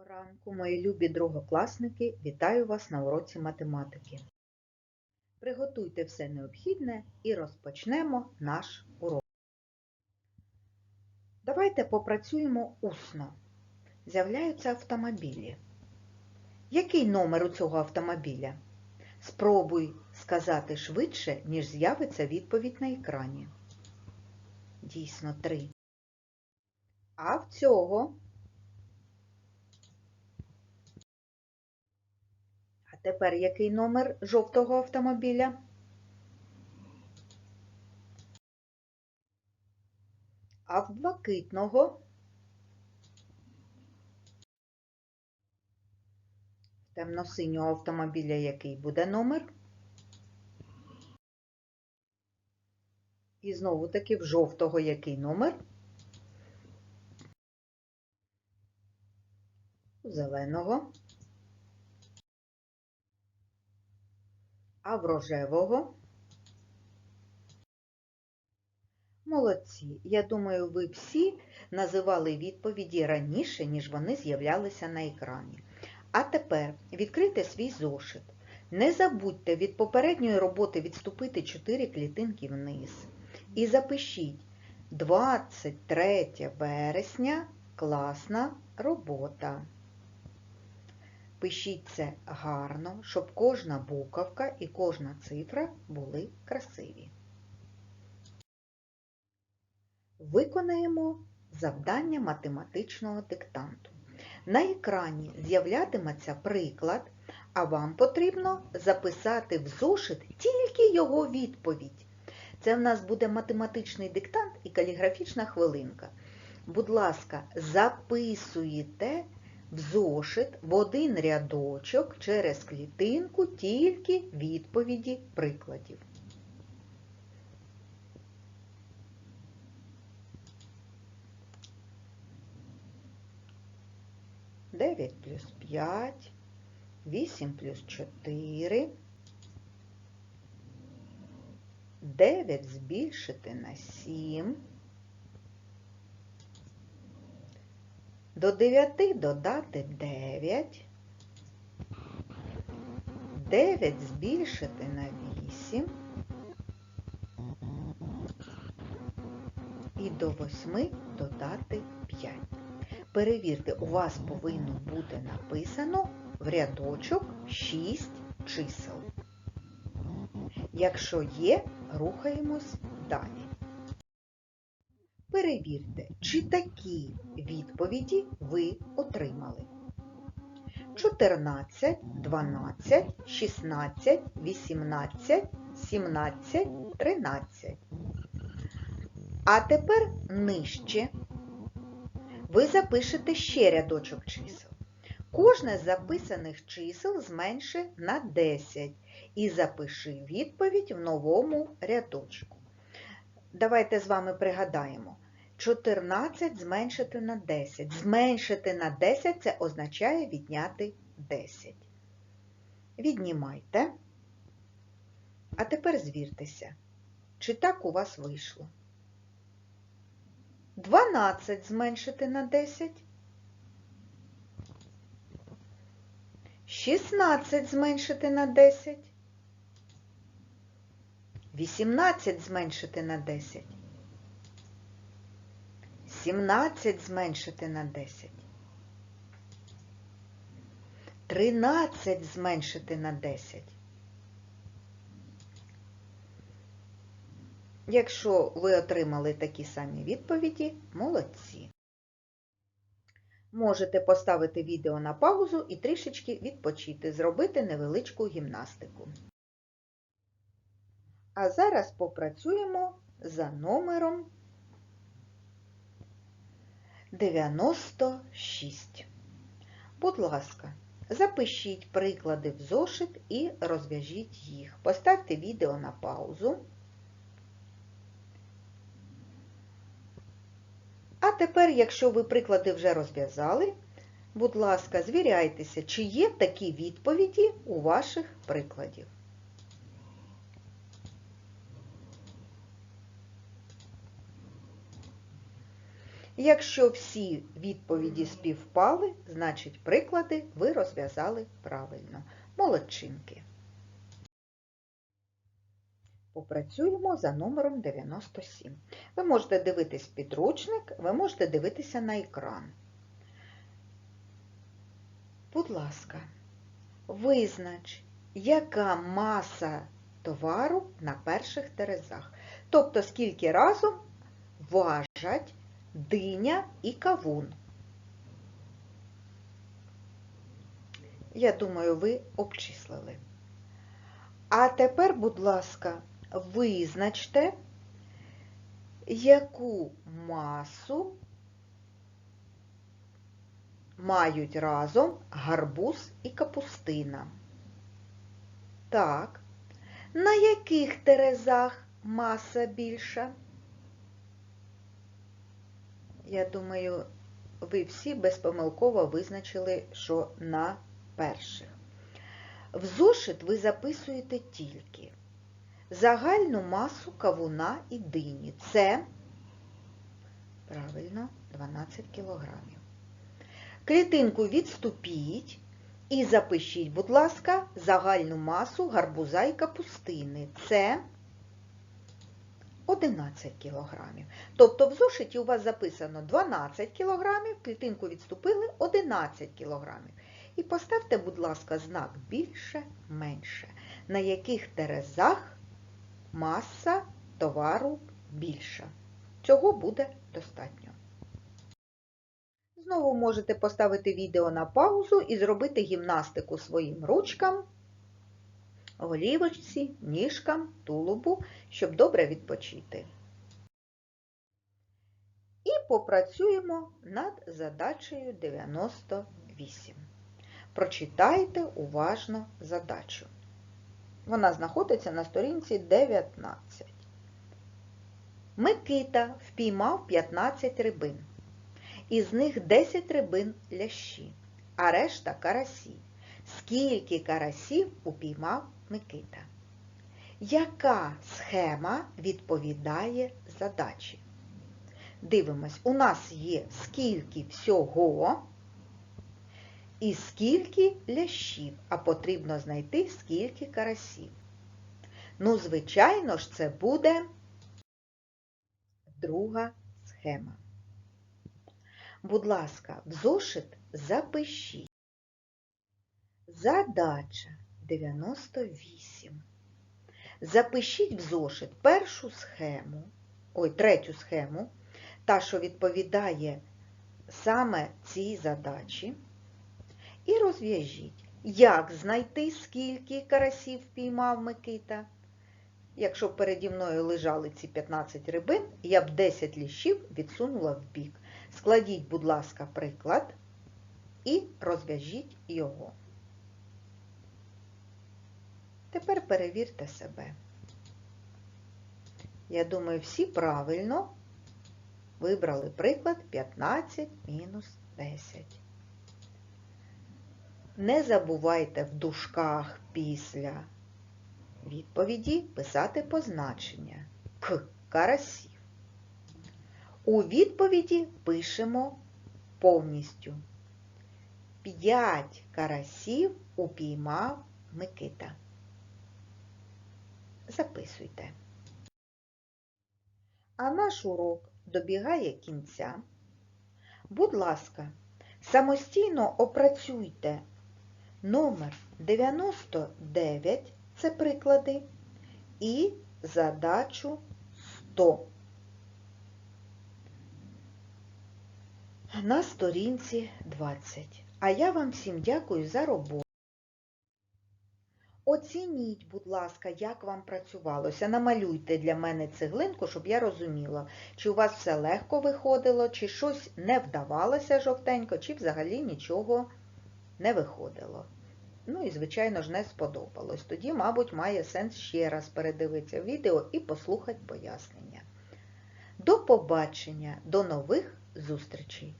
Доброго ранку, мої любі другокласники! Вітаю вас на уроці математики. Приготуйте все необхідне і розпочнемо наш урок. Давайте попрацюємо усно. З'являються автомобілі. Який номер у цього автомобіля? Спробуй сказати швидше, ніж з'явиться відповідь на екрані. Дійсно, три. А в цього тепер який номер жовтого автомобіля? А в блакитного? Темно-синього автомобіля який буде номер? І знову таки в жовтого який номер? Зеленого. А в рожевого. Молодці. Я думаю, ви всі називали відповіді раніше, ніж вони з'являлися на екрані. А тепер відкрийте свій зошит. Не забудьте від попередньої роботи відступити 4 клітинки вниз. І запишіть 23 вересня класна робота. Пишіть це гарно, щоб кожна буковка і кожна цифра були красиві. Виконаємо завдання математичного диктанту. На екрані з'являтиметься приклад, а вам потрібно записати в зошит тільки його відповідь. Це в нас буде математичний диктант і каліграфічна хвилинка. Будь ласка, записуєте в зошит в один рядочок через клітинку тільки відповіді прикладів. Дев'ять плюс п'ять, вісім плюс чотири, дев'ять збільшити на сім. До 9 додати 9, 9 збільшити на 8 і до 8 додати 5. Перевірте, у вас повинно бути написано в рядочок 6 чисел. Якщо є, рухаємось далі. Перевірте, чи такі відповіді ви отримали. 14, 12, 16, 18, 17, 13. А тепер нижче ви запишете ще рядочок чисел. Кожне з записаних чисел зменши на 10 і запиши відповідь в новому рядочку. Давайте з вами пригадаємо. 14 зменшити на 10. Зменшити на 10 це означає відняти 10. Віднімайте. А тепер звіртеся, чи так у вас вийшло. 12 зменшити на 10. 16 зменшити на 10. 18 зменшити на 10. 17 зменшити на 10. 13 зменшити на 10. Якщо ви отримали такі самі відповіді, молодці. Можете поставити відео на паузу і трішечки відпочити, зробити невеличку гімнастику. А зараз попрацюємо за номером 96. Будь ласка, запишіть приклади в зошит і розв'яжіть їх. Поставте відео на паузу. А тепер, якщо ви приклади вже розв'язали, будь ласка, звіряйтеся, чи є такі відповіді у ваших прикладів. Якщо всі відповіді співпали, значить приклади ви розв'язали правильно. Молодчинки. Попрацюємо за номером 97. Ви можете дивитись підручник, ви можете дивитися на екран. Будь ласка, визнач, яка маса товару на перших терезах. Тобто, скільки разом важать диня і кавун. Я думаю, ви обчислили. А тепер, будь ласка, визначте, яку масу мають разом гарбуз і капустина. Так, на яких терезах маса більша? Я думаю, ви всі безпомилково визначили, що на перших. В зошит ви записуєте тільки загальну масу кавуна і дині. Це, правильно, 12 кілограмів. Клітинку відступіть і запишіть, будь ласка, загальну масу гарбуза і капустини. Це 11 кілограмів. Тобто в зошиті у вас записано 12 кілограмів, клітинку відступили 11 кілограмів. І поставте, будь ласка, знак більше-менше, на яких терезах маса товару більша. Цього буде достатньо. Знову можете поставити відео на паузу і зробити гімнастику своїм ручкам, голівочці, ніжкам, тулубу, щоб добре відпочити. І попрацюємо над задачею 98. Прочитайте уважно задачу. Вона знаходиться на сторінці 19. Микита впіймав 15 рибин. Із них 10 рибин лящі, а решта карасі. Скільки карасів упіймав Микита? Яка схема відповідає задачі? Дивимось, у нас є скільки всього і скільки лящів, а потрібно знайти скільки карасів. Ну, звичайно ж, це буде друга схема. Будь ласка, в зошит запишіть. Задача 98. Запишіть в зошит першу схему, ой, третю схему, та, що відповідає саме цій задачі, і розв'яжіть, як знайти, скільки карасів впіймав Микита. Якщо б переді мною лежали ці 15 рибин, я б 10 ліщів відсунула в бік. Складіть, будь ласка, приклад і розв'яжіть його. Тепер перевірте себе. Я думаю, всі правильно вибрали приклад 15 мінус 10. Не забувайте в дужках після відповіді писати позначення К карасів. У відповіді пишемо повністю. П'ять карасів упіймав Микита. Записуйте. А наш урок добігає кінця. Будь ласка, самостійно опрацюйте номер 99, це приклади, і задачу 100. На сторінці 20. А я вам всім дякую за роботу. Оцініть, будь ласка, як вам працювалося. Намалюйте для мене цеглинку, щоб я розуміла, чи у вас все легко виходило, чи щось не вдавалося жовтенько, чи взагалі нічого не виходило. Ну і, звичайно ж, не сподобалось. Тоді, мабуть, має сенс ще раз передивитися відео і послухати пояснення. До побачення, до нових зустрічей!